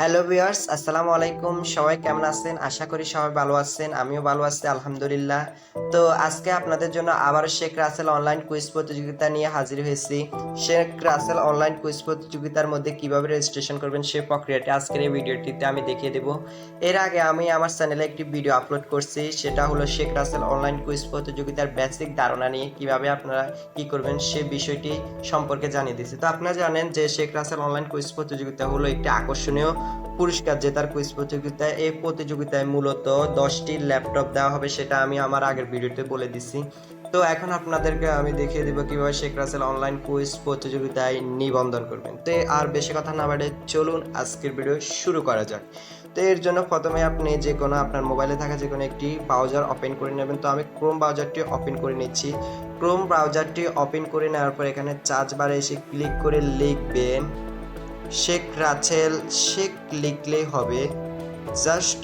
Hello viewers আসসালামু আলাইকুম সবাই কেমন আছেন? আশা করি সবাই ভালো আছেন। আমিও ভালো আছি, আলহামদুলিল্লাহ। তো আজকে আপনাদের জন্য আবার শেখ রাসেল অনলাইন কুইজ প্রতিযোগিতা নিয়ে হাজির হয়েছি। শেখ রাসেল অনলাইন কুইজ প্রতিযোগিতার মধ্যে কীভাবে রেজিস্ট্রেশন করবেন সেই প্রক্রিয়াটি আজকের এই ভিডিওটিতে আমি দেখিয়ে দেব। এর আগে আমি আমার চ্যানেলে একটি ভিডিও আপলোড করছি। সেটা হলো শেখ রাসেল অনলাইন কুইজ প্রতিযোগিতার বেসিক ধারণা নিয়ে কীভাবে আপনারা কি করবেন সে বিষয়টি সম্পর্কে জানিয়ে দিচ্ছি তো আপনারা জানেন যে শেখ রাসেল অনলাইন কুইজ প্রতিযোগিতা হলো একটি আকর্ষণীয় পুরস্কার জেতার কুইজ প্রতিযোগিতায়, এই প্রতিযোগিতায় মূলত দশটি ল্যাপটপ দেওয়া হবে সেটা আমি আমার আগের ভিডিওতে বলে দিছি। তো এখন আপনাদেরকে আমি দেখিয়ে দিব কীভাবে শেখ রাসেল অনলাইন কুইজ প্রতিযোগিতায় নিবন্ধন করবেন। তো আর বেশি কথা না বাড়ে চলুন আজকের ভিডিও শুরু করা যাক। তো এর জন্য প্রথমে আপনি যে কোনো আপনার মোবাইলে থাকা যে কোনো একটি ব্রাউজার ওপেন করে নেবেন। তো আমি ক্রোম ব্রাউজারটি ওপেন করে নিচ্ছি। ক্রোম ব্রাউজারটি ওপেন করে নেওয়ার পর এখানে চার্জ বারে এসে ক্লিক করে লিখবেন শেখ রাছেল শেখ লিখলেই হবে। জাস্ট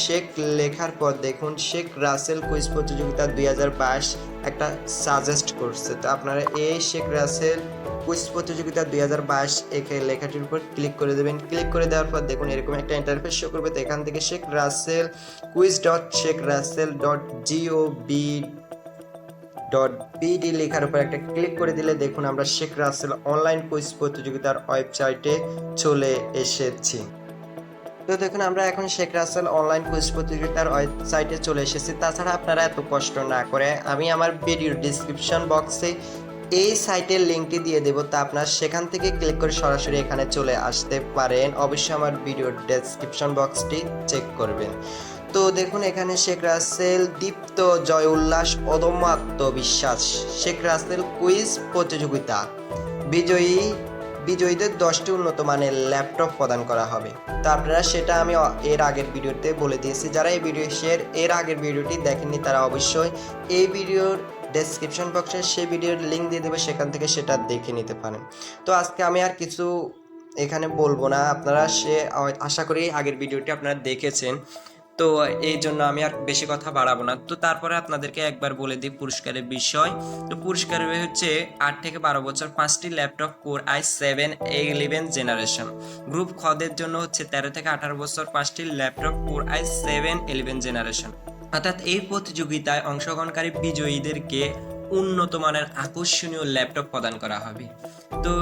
শেখ লেখার পর দেখুন, শেখ রাসেল কুইজ প্রতিযোগিতা দুই হাজার বাইশ একটা সাজেস্ট করছে। তো আপনারা এই শেখ রাসেল কুইজ প্রতিযোগিতা দুই হাজার বাইশ একে লেখাটির উপর ক্লিক করে দেবেন। ক্লিক করে দেওয়ার পর দেখুন, এরকম একটা ইন্টারফেস শো করবে। তো এখান থেকে Sheikh Russel quiz dot Sheikh Russel dot G O V dot BD লেখার উপর একটা ক্লিক করে দিলে দেখুন আমরা শেখ রাসেল অনলাইন কুইজ প্রতিযোগিতার ওয়েবসাইটে চলে এসেছি। তো দেখুন আমরা এখন শেখ রাসেল অনলাইন কুইজ প্রতিযোগিতার ওয়েবসাইটে চলে এসেছি। তাছাড়া আপনারা এত কষ্ট না করে আমি আমার ভিডিওর ডিসক্রিপশন বক্সে এই সাইটের লিঙ্কটি দিয়ে দেবো। তা আপনার সেখান থেকে ক্লিক করে সরাসরি এখানে চলে আসতে পারেন। অবশ্যই আমার ভিডিওর ডেসক্রিপশন বক্সটি চেক করবেন। তো দেখুন, এখানে শেখ রাসেল দীপ্ত জয় উল্লাস অদম্য আত্মবিশ্বাস। শেখ রাসেল কুইজ প্রতিযোগিতা। বিজয়ী, বিজয়ীদের দশটি উন্নত মানের ল্যাপটপ প্রদান করা হবে। তো আপনারা সেটা আমি এর আগের ভিডিওতে বলে দিয়েছি। যারা এই ভিডিও শেয়ার, এর আগের ভিডিওটি দেখেননি তারা অবশ্যই এই ভিডিওর ডেসক্রিপশন বক্সে সেই ভিডিওর লিঙ্ক দিয়ে দেবে, সেখান থেকে সেটা দেখে নিতে পারেন। তো আজকে আমি আর কিছু এখানে বলব না। আপনারা সে আশা করি আগের ভিডিওটি আপনারা দেখেছেন। তো এই জন্য আমি আর বেশি কথা বাড়াবো না। তো তারপরে আপনাদেরকে একবার বলে দিই পুরস্কারের বিষয়। তো পুরস্কারের হচ্ছে আট থেকে বারো বছর, পাঁচটি laptop core I seven eleven generation group খদের জন্য হচ্ছে তেরো থেকে আঠারো বছর, পাঁচটি laptop core I seven eleven generation অর্থাৎ এই প্রতিযোগিতায় অংশগ্রহণকারী বিজয়ীদেরকে উন্নত মানের আকর্ষণীয় ল্যাপটপ প্রদান করা হবে। তো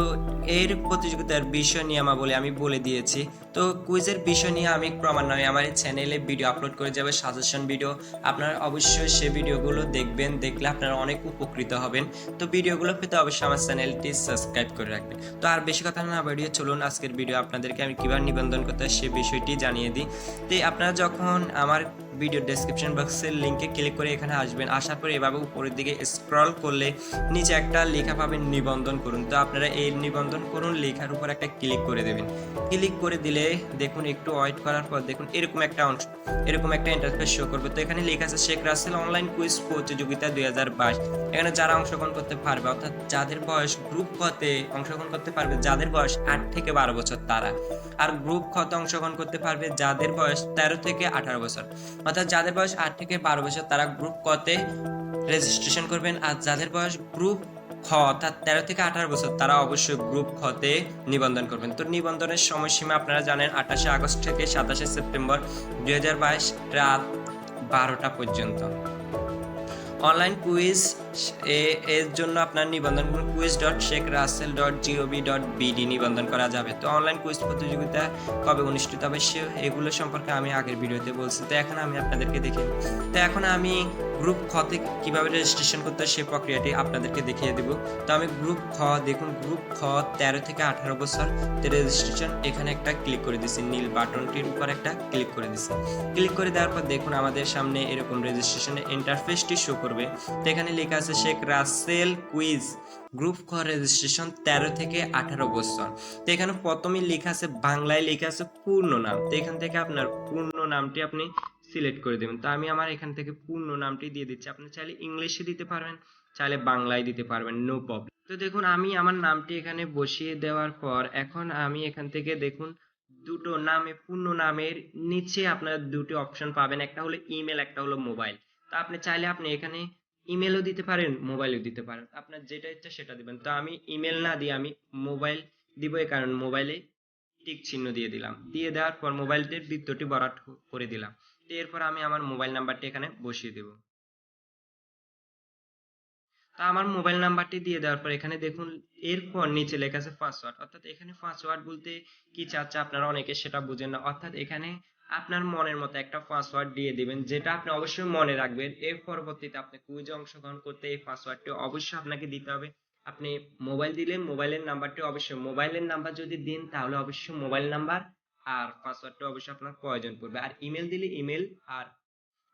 এর প্রতিযোগিতার বিষয় নিয়মাবলী আমি বলে দিয়েছি। তো কুইজের বিষয় নিয়ে আমি ক্রমান্বয়ে আমার চ্যানেলে ভিডিও আপলোড করে যাবে, সাজেশন ভিডিও। আপনারা অবশ্যই সে ভিডিওগুলো দেখবেন, দেখলে আপনারা অনেক উপকৃত হবেন। তো ভিডিওগুলো পেতে অবশ্যই আমার চ্যানেলটি সাবস্ক্রাইব করে রাখবেন। তো আর বেশি কথা না বাড়িয়ে চলুন, আজকের ভিডিও আপনাদেরকে আমি কীভাবে নিবন্ধন করতে সে বিষয়টি জানিয়ে দিই। তো আপনারা যখন আমার ভিডিও ডেসক্রিপশন বক্সের লিঙ্কে ক্লিক করে এখানে আসবেন। আসার পরে এভাবে উপরের দিকে স্ক্রল করলে নিচে একটা লেখা পাবেন নিবন্ধন করুন। তো আপনারা এই নিবন্ধন করুন, লেখার উপর একটা ক্লিক করে দেবেন। ক্লিক করে দিলে দেখুন একটু ওয়েট করার পর দেখুন এরকম একটা অংশ, এরকম একটা ইন্টারফেস শো করবে। তো এখানে লেখা আছে, শেখ রাসেল অনলাইন কুইজ প্রতিযোগিতা দুই হাজার বাইশ। এখানে যারা অংশগ্রহণ করতে পারবে, অর্থাৎ যাদের বয়স গ্রুপ খতে অংশগ্রহণ করতে পারবে, যাদের বয়স আট থেকে বারো বছর তারা। আর গ্রুপ খতে অংশগ্রহণ করতে পারবে যাদের বয়স তেরো থেকে আঠারো বছর। অর্থাৎ যাদের বয়স আট থেকে বারো বছর, তারা গ্রুপ কতে রেজিস্ট্রেশন করবেন। আর যাদের বয়স গ্রুপ খ, অর্থাৎ তেরো থেকে আঠারো বছর, তারা অবশ্যই গ্রুপ খতে নিবন্ধন করবেন। তো নিবন্ধনের সময়সীমা আপনারা জানেন, আঠাশে আগস্ট থেকে সাতাশে সেপ্টেম্বর দুই হাজার বাইশ রাত বারোটা পর্যন্ত। অনলাইন কুইজ এর জন্য আপনার নিবন্ধন quiz dot Sheikh Russel dot G O V dot BD নিবন্ধন করা যাবে। তো অনলাইন কুইজ প্রতিযোগিতা কবে অনুষ্ঠিত হবে সে, এগুলো সম্পর্কে আমি আগের ভিডিওতে বলছি। তো এখন আমি আপনাদেরকে দেখে তো এখন আমি গ্রুপ খ থেকে কীভাবে রেজিস্ট্রেশন করতে হয় প্রক্রিয়াটি আপনাদেরকে দেখিয়ে দেবো। তো আমি গ্রুপ খ, দেখুন গ্রুপ খ তেরো থেকে আঠারো বছর। রেজিস্ট্রেশন এখানে একটা ক্লিক করে দিচ্ছি নীল বাটনটির উপর একটা ক্লিক করে দিচ্ছি ক্লিক করে দেওয়ার পর দেখুন আমাদের সামনে এরকম রেজিস্ট্রেশনের ইন্টারফেসটি শো করবে। তো এখানে লেখা আছে শেখ রাসেল কুইজ গ্রুপ খ রেজিস্ট্রেশন তেরো থেকে আঠারো বছর। তো এখানে প্রথমে লেখা আছে, বাংলায় লেখা আছে পূর্ণ নাম। তো এখান থেকে আপনার পূর্ণ নামটি আপনি সিলেক্ট করে দেবেন। তো আমি আমার এখান থেকে পূর্ণ নামটি দিয়ে দিচ্ছি। আপনি চাইলে ইংলিশে দিতে পারবেন, চাইলে বাংলায় দিতে পারবেন নো প্রবলেম তো দেখুন, আমি আমার নামটি এখানে বসিয়ে দেওয়ার পর এখন আমি এখান থেকে দেখুন, দুটো নামে, পূর্ণ নামের নিচে আপনারা দুটো অপশন পাবেন। একটা হলো ইমেল একটা হলো মোবাইল তা আপনি চাইলে আপনি এখানে ইমেলও দিতে পারেন মোবাইলও দিতে পারেন। আপনার যেটা ইচ্ছা সেটা দিবেন। তো আমি ইমেল না দিয়ে আমি মোবাইল দিব এই কারণ মোবাইলে টিক চিহ্ন দিয়ে দিলাম। দিয়ে দেওয়ার পর মোবাইলটির বৃত্তটি বরাট করে দিলাম। তো এরপর আমি আমার মোবাইল নাম্বারটি এখানে বসিয়ে দেব। তা আমার মোবাইল নাম্বারটি দিয়ে দেওয়ার পর এখানে দেখুন, এরপর নিচে লেখা আছে পাসওয়ার্ড অর্থাৎ এখানে পাসওয়ার্ড বলতে কি চাচ্ছে আপনারা অনেকে সেটা বুঝেন না। অর্থাৎ এখানে আপনার মনের মতো একটা পাসওয়ার্ড দিয়ে দিবেন, যেটা আপনি অবশ্যই মনে রাখবেন। এর পরবর্তীতে আপনি কুইজে অংশগ্রহণ করতে এই পাসওয়ার্ডটি অবশ্যই আপনাকে দিতে হবে। আপনি মোবাইল দিলে মোবাইলের নাম্বারটি অবশ্যই মোবাইলের নাম্বার যদি দিন, তাহলে অবশ্যই মোবাইল নাম্বার আর পাসওয়ার্ডটা অবশ্যই আপনার প্রয়োজন পড়বে। আর ইমেল দিলে ইমেল আর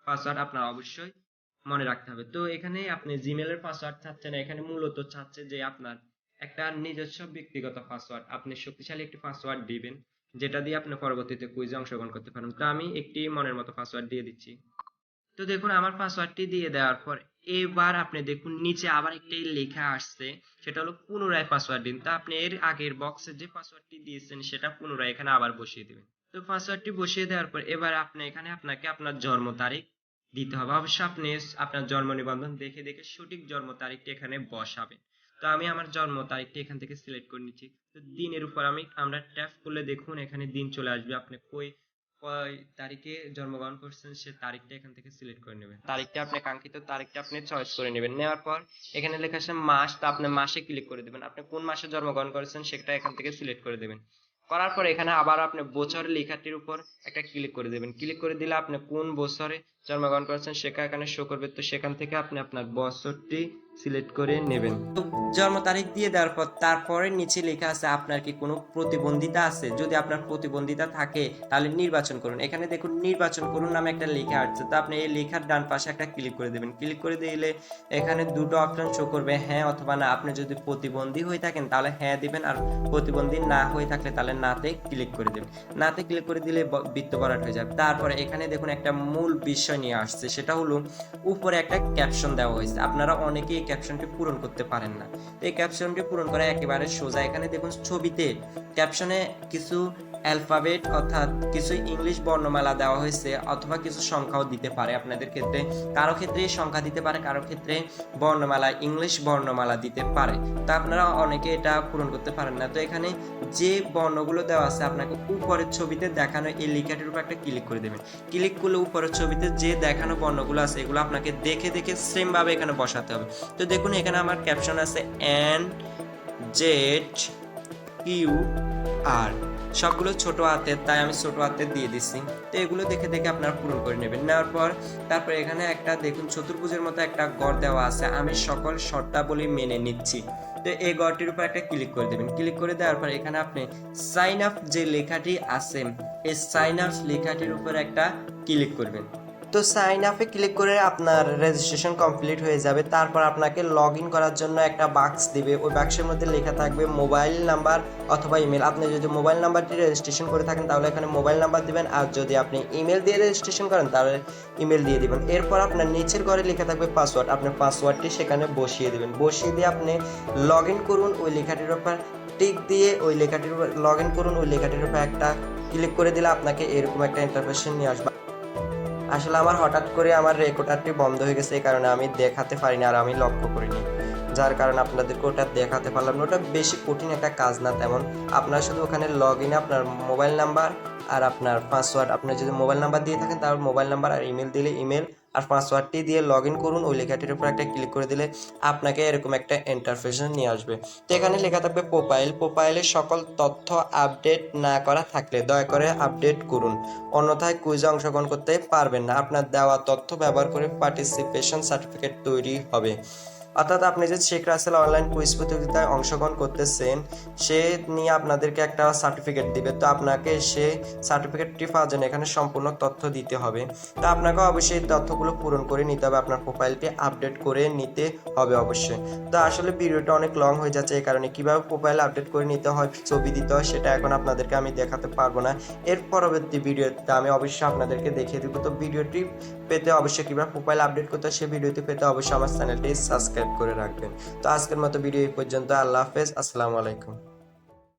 পাসওয়ার্ড আপনার অবশ্যই মনে রাখতে হবে। তো এখানে আপনি জিমেলের পাসওয়ার্ড চাচ্ছেন, এখানে মূলত চাচ্ছে যে আপনার একটা নিজস্ব ব্যক্তিগত পাসওয়ার্ড আপনি শক্তিশালী একটি পাসওয়ার্ড দিবেন। যেটা দিয়ে আপনি পরবর্তীতে কুইজে অংশগ্রহণ করতে পারেন। তো আমি একটি মনের মতো পাসওয়ার্ড দিয়ে দিচ্ছি। তো দেখুন, আমার পাসওয়ার্ডটি দিয়ে দেওয়ার পর এবার আপনি দেখুন, নিচে আবার একটি লেখা আসছে। সেটা হলো পুনরায় পাসওয়ার্ড দিন। তো আপনি এর আগের বক্সে যে পাসওয়ার্ডটি দিয়েছেন, সেটা পুনরায় এখানে আবার বসিয়ে দিবেন। তো পাসওয়ার্ডটি বসিয়ে দেওয়ার পর এবার আপনি এখানে আপনাকে আপনার জন্ম তারিখ দিতে হবে। অবশ্য আপনি আপনার জন্ম নিবন্ধন দেখে দেখে সঠিক জন্ম তারিখটি এখানে বসাবেন। তো আমি আমার জন্ম তারিখটি এখান থেকে সিলেক্ট করে নিচ্ছি। তো দিনের উপর আমি, আমরা ট্যাপ করলে দেখুন এখানে দিন চলে আসবে। আপনি কই, কয় তারিখে জন্মগ্রহণ করছেন সে তারিখটা এখান থেকে সিলেক্ট করে নেবেন। তারিখটা আপনি কাঙ্ক্ষিত তারিখটা আপনি চয়েস করে নেবেন। নেওয়ার পর এখানে লেখা আছে মাস, তো আপনি মাসে ক্লিক করে দেবেন। আপনি কোন মাসে জন্মগ্রহণ করেছেন সেটা এখান থেকে সিলেক্ট করে দেবেন। করার পর এখানে আবার আপনি বছর লেখাটির উপর একটা ক্লিক করে দেবেন। ক্লিক করে দিলে আপনি কোন বছরে জন্মগ্রহণ করেছেন সেটা এখানে শো করবে। তো সেখান থেকে আপনি আপনার বছরটি সিলেক্ট করে নেবেন। জন্ম তারিখ দিয়ে দেওয়ার পর তারপরে নিচে লেখা আছে, আপনার কি কোনো প্রতিবন্ধিতা আছে? যদি আপনার প্রতিবন্ধিতা থাকে, তাহলে নির্বাচন করুন। এখানে দেখুন, নির্বাচন করুন নামে একটা লেখা আসছে তো আপনি এই লেখার ডান পাশে একটা ক্লিক করে দেবেন। ক্লিক করে দিলে এখানে দুটো অপশন শো করবে হ্যাঁ অথবা না আপনি যদি প্রতিবন্ধী হয়ে থাকেন, তাহলে হ্যাঁ দিবেন। আর প্রতিবন্ধী না হয়ে থাকলে, তাহলে নাতে ক্লিক করে দেবেন। নাতে ক্লিক করে দিলে বৃত্ত ভরাট হয়ে যাবে। তারপরে এখানে দেখুন একটা মূল বিষয় নিয়ে আসছে, সেটা হলো উপরে একটা ক্যাপশন দেওয়া হয়েছে। আপনারা অনেকেই এই ক্যাপশনটি পূরণ করতে পারেন না। এই ক্যাপশনটি পূরণ করা একেবারে সোজা। এখানে দেখুন ছবিতে ক্যাপশনে কিছু অ্যালফাবেট অর্থাৎ কিছু ইংলিশ বর্ণমালা দেওয়া হয়েছে অথবা কিছু সংখ্যাও দিতে পারে আপনাদের ক্ষেত্রে। কারও ক্ষেত্রে সংখ্যা দিতে পারে, কারও ক্ষেত্রে বর্ণমালা, ইংলিশ বর্ণমালা দিতে পারে। তো আপনারা অনেকে এটা পূরণ করতে পারেন না। তো এখানে যে বর্ণগুলো দেওয়া আছে আপনাকে উপরের ছবিতে দেখানো, এই লেখাটির উপর একটা ক্লিক করে দেবেন। ক্লিক করলে উপরের ছবিতে যে দেখানো বর্ণগুলো আছে, এগুলো আপনাকে দেখে দেখে সেম ভাবে এখানে বসাতে হবে। তো দেখুন, এখানে আমার ক্যাপশন আছে এন জেড কিউ আর সবগুলো ছোট হাতে তাই আমি ছোট হাতে দিয়ে দিচ্ছি তো এগুলো দেখে দেখে আপনারা পূরণ করে নেবেন। নেওয়ার পর তারপর এখানে একটা দেখুন চতুর্ভুজের মতো একটা গড় দেওয়া আছে। আমি সকল শর্তাবলী মেনে নিচ্ছি। তো এই গড়টির উপর একটা ক্লিক করে দেবেন। ক্লিক করে দেওয়ার পর এখানে আপনি সাইন আপ যে লেখাটি আছে, এই সাইন আপ লেখাটির উপর একটা ক্লিক করবেন। তো সাইন আপে ক্লিক করে আপনার রেজিস্ট্রেশন কমপ্লিট হয়ে যাবে। তারপর আপনাকে লগ ইন করার জন্য একটা বাক্স দিবে। ওই বাক্সের মধ্যে লেখা থাকবে মোবাইল নাম্বার অথবা ইমেল আপনি যদি মোবাইল নাম্বারটি রেজিস্ট্রেশন করে থাকেন, তাহলে এখানে মোবাইল নাম্বার দিবেন। আর যদি আপনি ইমেল দিয়ে রেজিস্ট্রেশন করেন, তাহলে ইমেল দিয়ে দিবেন। এরপর আপনার নিচের ঘরে লেখা থাকবে পাসওয়ার্ড আপনার পাসওয়ার্ডটি সেখানে বসিয়ে দিবেন। বসিয়ে দিয়ে আপনি লগ ইন করুন। ওই লেখাটির উপর টিক দিয়ে ওই লেখাটির উপর লগ ইন করুন। ওই লেখাটির উপর একটা ক্লিক করে দিলে আপনাকে এরকম একটা ইন্টারফেশন নিয়ে আসবে। আসলে আমার হঠাৎ করে আমার রেকর্ডারটি বন্ধ হয়ে গেছে, এই কারণে আমি দেখাতে পারিনি আর আমি লক্ষ্য করিনি। যার কারণে আপনাদেরকে ওটা দেখাতে পারলাম না। ওটা বেশি কঠিন একটা কাজ না, তেমন আপনার শুধু ওখানে লগ ইন আপনার মোবাইল নাম্বার আর আপনার পাসওয়ার্ড আপনি যদি মোবাইল নাম্বার দিয়ে থাকেন তাহলে মোবাইল নাম্বার আর ইমেল দিলে ইমেল আর পাসওয়ার্ডটি দিয়ে লগ ইন করুন, ওই লেখাটির উপর একটা ক্লিক করে দিলে আপনাকে এরকম একটা ইন্টারফেশন নিয়ে আসবে। তো এখানে লেখা থাকবে প্রোফাইল প্রোফাইলের সকল তথ্য আপডেট না করা থাকলে দয়া করে আপডেট করুন। অন্যথায় কুইজে অংশগ্রহণ করতে পারবেন না, আপনার দেওয়া তথ্য ব্যবহার করে পার্টিসিপেশন সার্টিফিকেট তৈরি হবে। অর্থাৎ আপনি যে শেখ রাসেল অনলাইন কুইজ প্রতিযোগিতায় অংশগ্রহণ করতেছেন, সে নিয়ে আপনাদেরকে একটা সার্টিফিকেট দিবে। তো আপনাকে সে সার্টিফিকেটটি পাওয়ার জন্য এখানে সম্পূর্ণ তথ্য দিতে হবে। তো আপনাকে অবশ্যই এই তথ্যগুলো পূরণ করে নিতে হবে, আপনার প্রোফাইলটি আপডেট করে নিতে হবে অবশ্যই। তো আসলে ভিডিওটা অনেক লং হয়ে যাচ্ছে এই কারণে। কীভাবে প্রোফাইল আপডেট করে নিতে হয়, ছবি দিতে হয়, সেটা এখন আপনাদেরকে আমি দেখাতে পারব না। এর পরবর্তী ভিডিওতে আমি অবশ্যই আপনাদেরকে দেখিয়ে দেবো। তো ভিডিওটি পেতে অবশ্যই কীভাবে প্রোফাইল আপডেট করতে হয় সেই ভিডিওটি পেতে অবশ্যই আমার চ্যানেলটি সাবস্ক্রাইব করে রাখবেন। তো আজকের মতো ভিডিও এই পর্যন্ত। আল্লাহ হাফেজ। আসসালামু আলাইকুম।